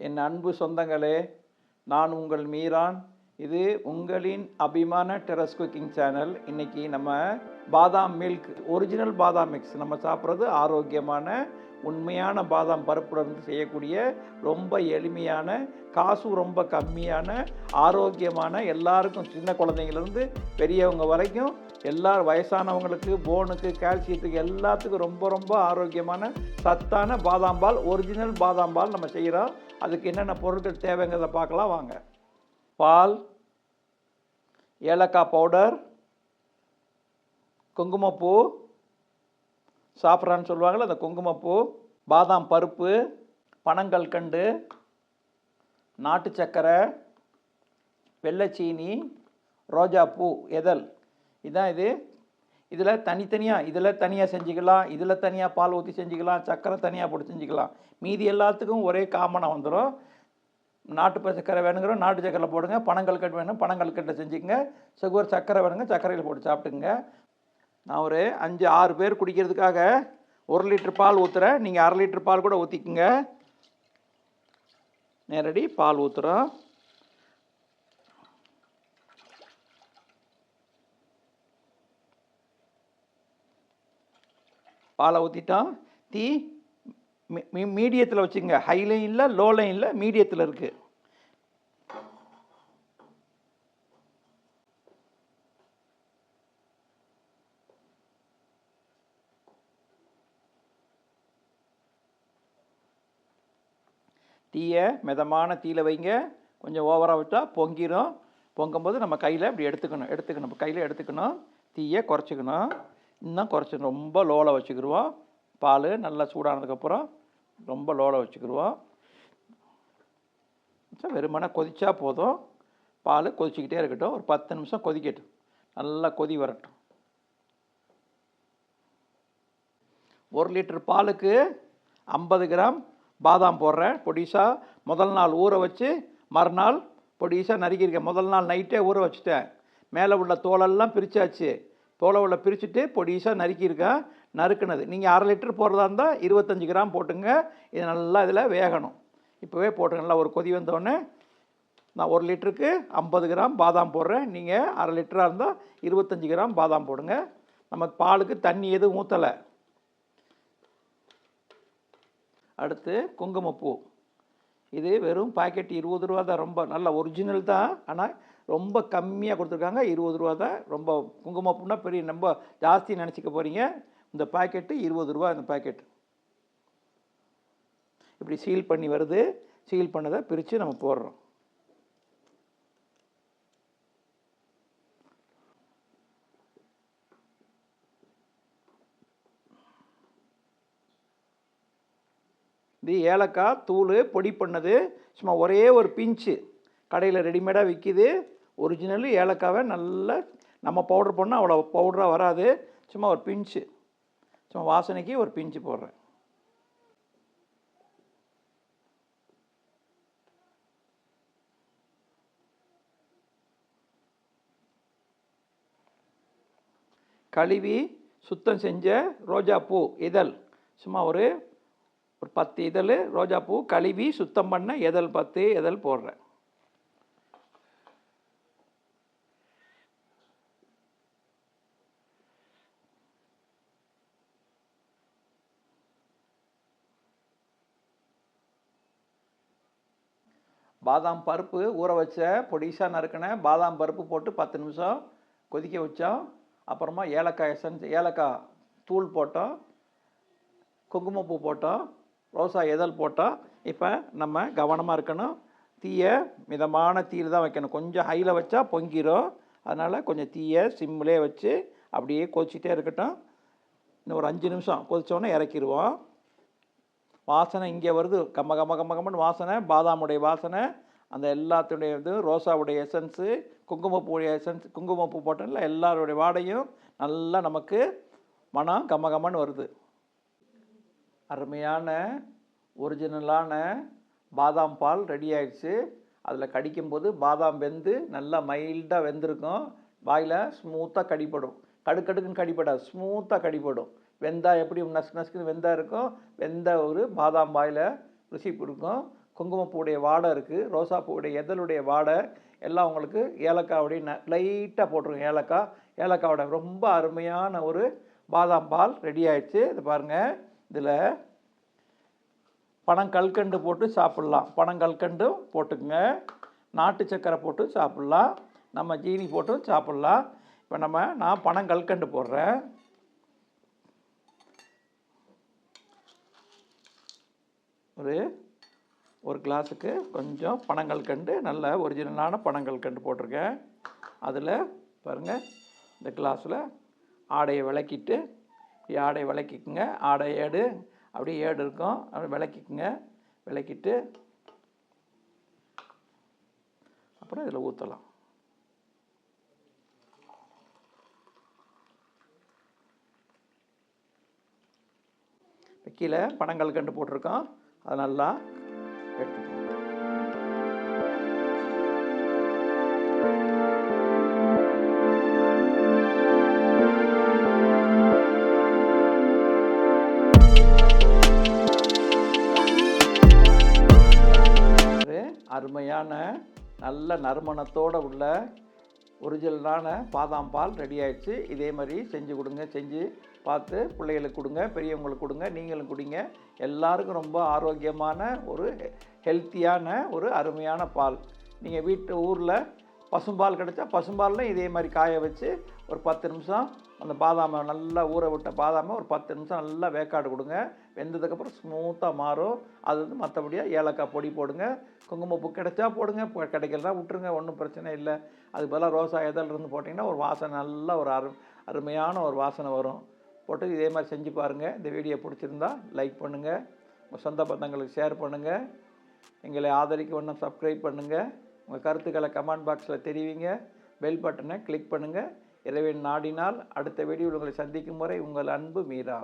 என் அன்பு சொந்தங்களே நான் உங்கள் மீரான். இது உங்களின் அபிமான டெரஸ் குக்கிங் சேனல் இன்னைக்கு நம்ம பாதாம் மில்க் ஒரிஜினல் பாதாம் மிக்ஸ் நம்ம சாப்பிட்றது ஆரோக்கியமான உண்மையான பாதாம் பருப்புடன் செய்யக்கூடிய ரொம்ப எளிமையான காசு ரொம்ப கம்மியான ஆரோக்கியமான எல்லாருக்கும் சின்ன குழந்தைங்கள்லேருந்து பெரியவங்க வரைக்கும் எல்லா வயசானவங்களுக்கு போனுக்கு கால்சியத்துக்கு எல்லாத்துக்கும் ரொம்ப ரொம்ப ஆரோக்கியமான சத்தான பாதாம் பால் ஒரிஜினல் பாதாம் பால் நம்ம செய்கிறோம் அதுக்கு என்னென்ன பொருட்கள் தேவைங்கிறத பார்க்கலாம் வாங்க. பால் ஏலக்காய் பவுடர் குங்குமப்பூ சாப்பிட்றான்னு சொல்லுவாங்கள்ல அந்த குங்குமப்பூ பாதாம் பருப்பு பனங்கல்கண்டு நாட்டு சர்க்கரை வெள்ளைச்சீனி ரோஜாப்பூ எதல். இதான் இது. இதில் தனித்தனியாக இதில் தனியாக செஞ்சுக்கலாம் இதில் தனியாக பால் ஊற்றி செஞ்சுக்கலாம் சக்கரை தனியாக போட்டு செஞ்சுக்கலாம். மீதி எல்லாத்துக்கும் ஒரே காமனாக வந்துடும். நாட்டு ப- வேணுங்கிறோம் நாட்டு சக்கரை போடுங்க. பனங்கல்கட்டு வேணும் பனங்கல்கட்டை செஞ்சுக்கங்க. சுகர் சக்கரை வேணுங்க சர்க்கரையில் போட்டு சாப்பிட்டுங்க நான் ஒரு அஞ்சு ஆறு பேர் குடிக்கிறதுக்காக ஒரு லிட்டர் பால் ஊற்றுறேன் நீங்கள் அரை லிட்டர் பால் கூட ஊற்றிக்குங்க நேரடி பால் ஊற்றுறோம் பாலை ஊற்றிட்டோம் தீ மீடியத்தில் வச்சுங்க ஹைலையும் இல்லை லோலையும் இல்லை மீடியத்தில் இருக்குது தீயை மிதமான தீயில் வைங்க. கொஞ்சம் ஓவராக விட்டால் பொங்கிடும் பொங்கும்போது நம்ம கையில் இப்படி எடுத்துக்கணும் எடுத்துக்கணும். இப்போ கையில் எடுத்துக்கணும். தீயை குறைச்சிக்கணும். இன்னும் குறைச்சிக்கணும் ரொம்ப லோவில் வச்சுக்கிடுவோம் பால் நல்லா சூடானதுக்கப்புறம் ரொம்ப லோவில் வச்சுக்கிடுவோம் சரி, வெறுமனே கொதிச்சா போதும். பால் கொதிச்சுக்கிட்டே இருக்கட்டும். ஒரு பத்து நிமிஷம் கொதிக்கட்டும். நல்லா கொதி வரட்டும். ஒரு லிட்டர் பாலுக்கு ஐம்பது கிராம் பாதாம் போடுறேன். பொடிசாக முதல் நாள் ஊற வச்சு மறுநாள் பொடிசாக நறுக்கியிருக்கேன். முதல் நாள் நைட்டே ஊற வச்சுட்டேன். மேலே உள்ள தோலெல்லாம் பிரித்தாச்சு தோலை உள்ள பிரிச்சுட்டு பொடிசாக நறுக்கியிருக்கேன். நறுக்குனது. நீங்கள் அரை லிட்டர் போடுறதா இருந்தால் இருபத்தஞ்சி கிராம் போட்டுங்க. இது நல்லா இதில் வேகணும். இப்போவே போட்டுங்க நல்லா ஒரு கொதி வந்தோடனே நான் ஒரு லிட்டருக்கு ஐம்பது கிராம் பாதாம் போடுறேன். நீங்கள் அரை லிட்டராக இருந்தால் இருபத்தஞ்சி கிராம் பாதாம் போடுங்க. நம்ம பாலுக்கு தண்ணி எதுவும் ஊற்றலை அடுத்து குங்குமப்பூ இது வெறும் பாக்கெட் இருபது ரூபா தான். ரொம்ப நல்ல ஒரிஜினல் தான். ஆனால் ரொம்ப கம்மியாக கொடுத்துருக்காங்க. இருபது ரூபா தான். ரொம்ப குங்குமப்பூன்னா பெரிய ரொம்ப ஜாஸ்தி நினச்சிக்க போகிறீங்க இந்த பாக்கெட்டு இருபது ரூபா இந்த பாக்கெட் இப்படி சீல் பண்ணி வருது. சீல் பண்ணதை பிரித்து நம்ம போடுறோம். இது ஏலக்காய் தூள் பொடி பண்ணது. சும்மா ஒரே ஒரு பிஞ்சு. கடையில் ரெடிமேடாக விற்கிது ஒரிஜினல் ஏலக்காவை நல்லா நம்ம பவுடர் பண்ணால் அவ்வளோ பவுடராக வராது. சும்மா ஒரு பிஞ்சு. சும்மா வாசனைக்கு ஒரு பிஞ்சு போடுறேன். கழுவி சுத்தம் செஞ்ச ரோஜாப்பூ இதழ். சும்மா ஒரு ஒரு பத்து இதழ் ரோஜாப்பூ கழுவி சுத்தம் பண்ண இதழ் பத்து இதழ் போடுறேன். பாதாம் பருப்பு ஊற வச்ச பொடிசாக நறுக்கின பாதாம் பருப்பு போட்டு பத்து நிமிஷம் கொதிக்க வச்சோம். அப்புறமா ஏலக்காய் எசன்ஸ் ஏலக்காய் தூள் போட்டோம். குங்குமப்பூ போட்டோம். ரோசா இதழ் போட்டோம். இப்போ நம்ம கவனமாக இருக்கணும். தீயை மிதமான தீயில் தான் வைக்கணும். கொஞ்சம் ஹையில் வச்சா பொங்கிடும் அதனால் கொஞ்சம் தீயை சிம்மிலே வச்சு அப்படியே கொதிச்சிட்டே இருக்கட்டும். இன்னும் ஒரு அஞ்சு நிமிஷம். கொதித்தோன்னே இறக்கிடுவோம். வாசனை இங்கே வருது. கம்ம கம்ம கம்ம கம்மன்னு வாசனை பாதாமுடைய வாசனை அந்த எல்லாத்துடைய இது ரோசாவுடைய எசன்ஸு குங்குமப்பூடைய எசன்ஸ் குங்குமப்பூ போட்டோம்ல எல்லாருடைய வாடையும் நல்லா நமக்கு மனம் கம்ம கம்மன்னு வருது. அருமையான ஒரிஜினலான பாதாம் பால் ரெடி ஆயிடுச்சு. அதில் கடிக்கும்போது பாதாம் வெந்து நல்லா மைல்டாக வெந்திருக்கும். வாயில் ஸ்மூத்தாக கடிப்படும் கடுக்கடுக்குன்னு கடிப்படாது ஸ்மூத்தாக கடிப்படும் வெந்தா எப்படி நசு நசுக்குன்னு வெந்தா இருக்கும். வெந்த ஒரு பாதாம் வாயில் ருசி இருக்கும் குங்குமப்பூடைய வாடை இருக்குது ரோசாப்பூவுடைய எதலுடைய வாடை? எல்லாம் உங்களுக்கு ஏலக்காவுடைய ந லைட்டாக போட்டுருங்க. ஏலக்காய். ஏலக்காவோட ரொம்ப அருமையான ஒரு பாதாம் பால் ரெடி ஆயிடுச்சு. இது பாருங்கள் இதில் பனங்கல்கண்டு போட்டு சாப்பிட்லாம். பனங்கல்கண்டும் போட்டுக்குங்க. நாட்டு சக்கரை போட்டு சாப்பிட்லாம். நம்ம ஜீனி போட்டும் சாப்பிட்லாம். இப்போ நம்ம நான் பனங்கல்கண்டு போடுறேன். ஒரு ஒரு கிளாஸுக்கு கொஞ்சம் பனங்கல்கண்டு நல்ல ஒரிஜினலான பனங்கல்கண்டு போட்டிருக்கேன். அதில் பாருங்கள் இந்த கிளாஸில் ஆடையை விளக்கிட்டு இப்படி ஆடையை விளக்கிக்குங்க. ஆடை ஏடு அப்படியே ஏடு இருக்கும். அப்படி விளக்கிக்குங்க. விளக்கிட்டு அப்புறம் இதில் ஊற்றலாம் இப்போ கீழே பனங்கள் கண்டு போட்டிருக்கோம். அது நல்லா எடுத்துக்கணும் ஒரு அருமையான நல்ல நறுமணத்தோடு உள்ள ஒரிஜினலான பாதாம் பால் ரெடி ஆகிடுச்சு இதே மாதிரி செஞ்சு கொடுங்க செஞ்சு பார்த்து பிள்ளைகளுக்கு கொடுங்க பெரியவங்களுக்கு கொடுங்க நீங்களும் குடிங்க. எல்லாருக்கும் ரொம்ப ஆரோக்கியமான ஒரு ஹெல்த்தியான ஒரு அருமையான பால். நீங்கள் வீட்டு ஊரில் பசும்பால் கிடைச்சா பசும்பாலில் இதே மாதிரி காய வச்சு ஒரு பத்து நிமிஷம் அந்த பாதாமை நல்லா ஊற விட்ட பாதாமை ஒரு பத்து நிமிஷம் நல்லா வேக்காடு கொடுங்க. வெந்ததுக்கப்புறம் ஸ்மூத்தாக மாறும். அது வந்து மற்றபடியாக ஏலக்காய் பொடி போடுங்க. குங்குமப்பூ கிடைச்சா போடுங்க. இப்போ கிடைக்கலனா விட்டுருங்க. ஒன்றும் பிரச்சனை இல்லை. அதுக்கு பதிலாக ரோசா இதழ் இருந்து போட்டிங்கன்னா ஒரு வாசனை நல்ல ஒரு அரு அருமையான ஒரு வாசனை வரும். போட்டு இதே மாதிரி செஞ்சு பாருங்கள் இந்த வீடியோ பிடிச்சிருந்தா லைக் பண்ணுங்கள் உங்கள் சொந்த பந்தங்களுக்கு ஷேர் பண்ணுங்கள் எங்களை ஆதரிக்க ஒன்றும் சப்ஸ்கிரைப் பண்ணுங்கள் உங்கள் கருத்துக்களை கமெண்ட் பாக்ஸில் தெரிவிங்க. பெல் பட்டனை கிளிக் பண்ணுங்கள் இறைவன் நாடினால் அடுத்த வீடியோ உங்களை சந்திக்கும் வரை உங்கள் அன்பு மீரா